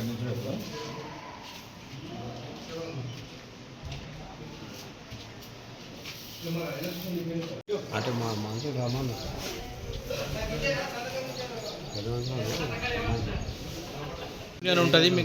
ఇక్కడి నుంచి వెళ్దాం అటు మా మనుషులు రామాను ఉంటుంది మీ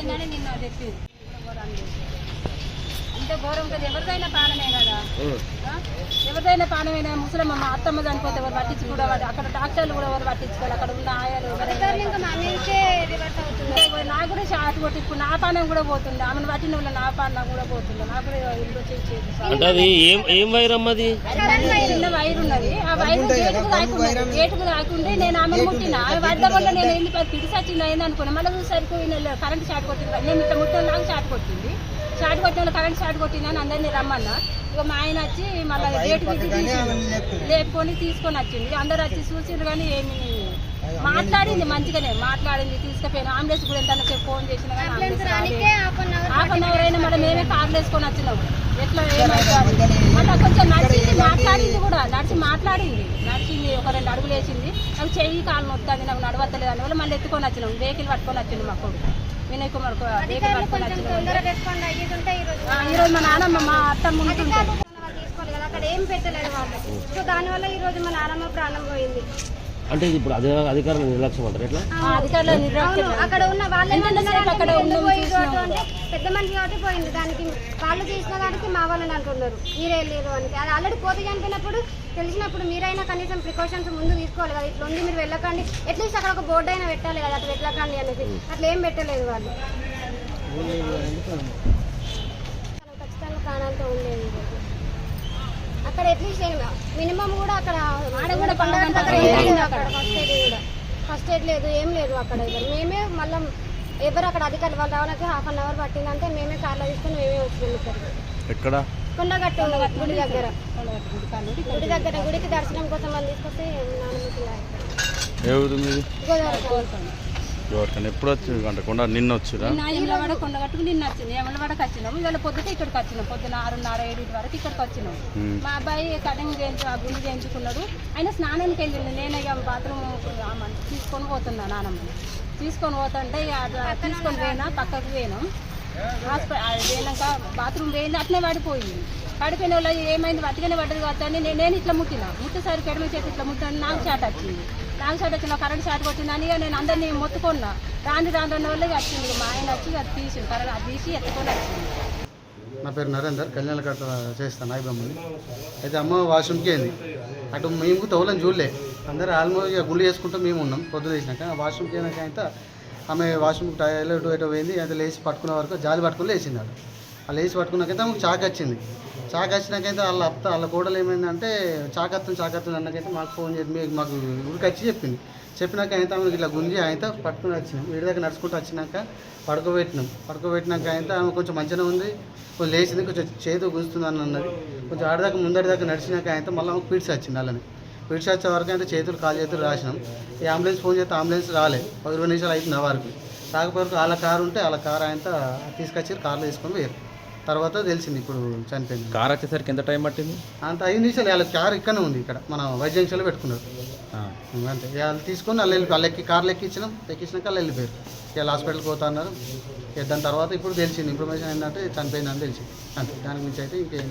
చనిపోయింది నిన్న అంతే ఘోరం కదా ఎవరిదైనా ప్రాణమే కదా? ఎవరిదైనా ప్రాణమైనా ముసలమ్మ మా అత్తమ్మ చనిపోతే ఎవరు పట్టించుకోవడం వాడు అక్కడ డాక్టర్లు కూడా ఎవరు పట్టించుకోవాలి అక్కడ ఉన్న ఆయాలు నాకు కూడా షాట్ కొట్టి ఇప్పుడు నా పానం కూడా పోతుంది. ఆమెను పట్టిన వల్ల నా పానం కూడా పోతుంది. నాకు కూడా ఇంట్లో చేసేది అంటే అది ఏం ఏం వైరం అది చిన్న వైర్ ఉన్నది. ఆ వైర్ గేటుకు తాకున్నది గేటుకు తాకుంటే నేను ఆమె ముట్టిన? ఆమె వద్ద వల్ల నేను వెళ్ళి పిడిసి వచ్చింది అయింది అనుకున్నా మళ్ళీ చూసరికి కరెంట్ షాట్ కొట్టింది. నేను ఇట్లా ముట్టం నాకు షాట్ కొట్టింది. షాట్ కొట్టిన వాళ్ళు కరెంట్ షాట్ కొట్టింది అని అందరినీ రమ్మన్నా. ఇక మా ఆయన వచ్చి మళ్ళీ గేట్ లేపుకొని తీసుకొని వచ్చింది అందరు వచ్చి చూసిండ్రు కానీ ఏమి మాట్లాడింది మంచిగానే మాట్లాడింది తీసుకుపోయిన అంబులెన్స్ కూడా ఎంత ఫోన్ చేసిన. హాఫ్ అన్ అవర్ అయినా మళ్ళీ మేమే కార్లు వేసుకొని వచ్చినాము. ఎట్లా ఏమైతే మళ్ళీ కొంచెం నడిచింది మాట్లాడింది కూడా. నడిచి మాట్లాడింది. నడిచింది ఒక రెండు అడుగులు వేసింది. నాకు చెయ్యి కాలు నొత్తుంది నాకు నడవత్తలేదు అని వల్ల మళ్ళీ ఎత్తుకొని వచ్చినాం వెహికల్ పట్టుకొని వచ్చిండు మా కొడుకు. వినయ్ కుమార్ ఈరోజు మా నాన్నమ్మ మా అత్తమ్మ కదా అక్కడ ఏం పెట్టలేదు వాళ్ళు. సో దానివల్ల ఈ రోజు మా నాన్నమ్మ ప్రాణం పోయింది. అంటే ఇది ఇప్పుడు అదే అధికారులు నిర్లక్ష్యం అంటారు. ఎట్లా? అక్కడ ఉన్న వాళ్ళు అక్కడ పెద్ద మనిషి కాబట్టి పోయింది దానికి వాళ్ళు చేసిన దానికి మా వాళ్ళని అంటున్నారు. మీరే వెళ్ళారు అని అది ఆల్రెడీ కోతి చనిపోయినప్పుడు తెలిసినప్పుడు మీరైనా కనీసం ప్రికాషన్స్ ముందు తీసుకోవాలి కదా. ఇట్లా ఉంది మీరు వెళ్ళకండి. అట్లీస్ట్ అక్కడ ఒక బోర్డు అయినా పెట్టాలి కదా. అట్లా వెళ్ళకండి అనేది అట్లా ఏం పెట్టలేదు వాళ్ళు. అక్కడ అట్లీస్ట్ మినిమం కూడా అక్కడ ఆడ కూడా పండగ పండగ అక్కడ ఫస్ట్ ఎయిడ్ కూడా. ఫస్ట్ ఎయిడ్ లేదు ఏం లేదు అక్కడ మేమే మళ్ళీ ఎవరు అక్కడ అధికారులు వాళ్ళు రావడానికి హాఫ్ అన్ అవర్ పట్టిందంటే మేమే కార్లో తీసుకుని మేమే వచ్చినాం ఇక్కడికి ఎక్కడ? కొండగట్టు గుడి దగ్గర. గుడి దగ్గర గుడికి దర్శనం కోసం వాళ్ళు తీసుకొస్తే మీది? గోదావరి ఎవరికైనా ఎప్పుడు వచ్చింది అంటే కొండ నిన్న వచ్చిరా? నిన్న ఎమలవాడ కొండ కట్టుకు నిన్న వచ్చింది ఎమలవాడకి వచ్చినాం. ఇవాళ పొద్దుట ఇక్కడికి వచ్చినాం. పొద్దున ఆరున్నర ఏడు వరకు ఇక్కడికి వచ్చినాం. మా అబ్బాయి కటింగ్ చేయించు ఆ గుండు చేయించుకున్నాడు. ఆయన స్నానానికి వెళ్ళిండు. నేను బాత్రూమ్ తీసుకొని పోతున్నా నానమ్మని తీసుకొని పోతుంటే తీసుకొని పోయినా పక్కకు పోయినాం. హాస్పిటల్ పోయినాక బాత్రూమ్ పోయింది. అట్నే పడిపోయింది. పడిపోయిన వాళ్ళు ఏమైంది? వట్టిగానే పడ్డది అని నేను ఇట్లా ముట్టిన. ముట్టేసరికి ఎడమ చేతి ఇట్లా ముట్టాను నాకు షాట్ వచ్చింది నాకు షాట్ వచ్చిన కరెంట్ షాట్ కొట్టిందని నేను అందరినీ మొత్తుకున్నా. రాండి రాను అన్న వాళ్ళు వచ్చింది మా ఆయన వచ్చి అది తీసి కరెంట్ అది తీసి ఎత్తుకొని వచ్చింది నా పేరు నరేందర్ కళ్యాణ కట్ట చేస్తాను నాయబమ్మని అయితే అమ్మ వాష్రూమ్కి అయింది అటు మేము తోలని చూడలే. అందరూ ఆల్మోస్ట్ ఇక గుళ్ళు చేసుకుంటూ మేము ఉన్నాం పొద్దున వేసినాక వాష్రూమ్కి అయినాక అయితే ఆమె వాష్రూమ్ టాయిలెట్ ఎటో పోయింది అయితే లేచి పట్టుకునే వరకు జాలి పట్టుకుని లేచింది అక్కడ వాళ్ళు వేసి పట్టుకున్నాకైతే మాకు చాక్ వచ్చింది. చాక్ వచ్చినాకైతే వాళ్ళ అత్త వాళ్ళ కోడలు ఏమైందంటే చాకత్తం చాకత్తం అన్నకైతే మాకు ఫోన్ చేసి మీకు మాకు ఊరికి వచ్చి చెప్పింది. చెప్పినాక అయితే ఆమెకి ఇట్లా గుంజి అయితే పట్టుకుని వచ్చినాం. వీడి దగ్గర నడుచుకుంటూ వచ్చినాక పడుకోబెట్టినాం. పడుకోబెట్టినాక అయితే ఆమె కొంచెం మంచిగా ఉంది. కొంచెం లేచింది కొంచెం చేతి గుంజుతుంది అని అన్నది. కొంచెం ఆడదాకా ముందడి దాకా నడిచినాక అయితే మళ్ళీ ఆమెకు పీడ్స్ వచ్చింది అలానే పీడ్స్ వచ్చే వరకు అయితే చేతులు కాలు చేతులు రాసినాం. ఈ అంబులెన్స్ ఫోన్ చేస్తే అంబులెన్స్ రాలే. ఒక ఇరవై నిమిషాలు అవుతుంది ఆ వరకు. రాకపోతే వాళ్ళ కారు ఉంటే వాళ్ళ కారు ఆయన తీసుకొచ్చి కార్లో తీసుకొని పోయారు. తర్వాత తెలిసింది ఇప్పుడు చనిపోయింది. కార్ వచ్చేసరికి ఎంత టైం పట్టింది? అంత ఐదు నిమిషాలు వాళ్ళ కారు ఇక్కడనే ఉంది ఇక్కడ మన వైద్యంశాలలో పెట్టుకున్నారు. అంతే వాళ్ళు తీసుకొని వాళ్ళు వెళ్ళి వాళ్ళు ఎక్కి కార్లు ఎక్కించినాం ఎక్కించినాక వాళ్ళు వెళ్ళిపోయారు. ఇక హాస్పిటల్కి పోతా అన్నారు. దాని తర్వాత ఇప్పుడు తెలిసింది ఇన్ఫర్మేషన్ ఏంటంటే చనిపోయిందని తెలిసింది. అంతే దాని గురించి అయితే ఇంకేం.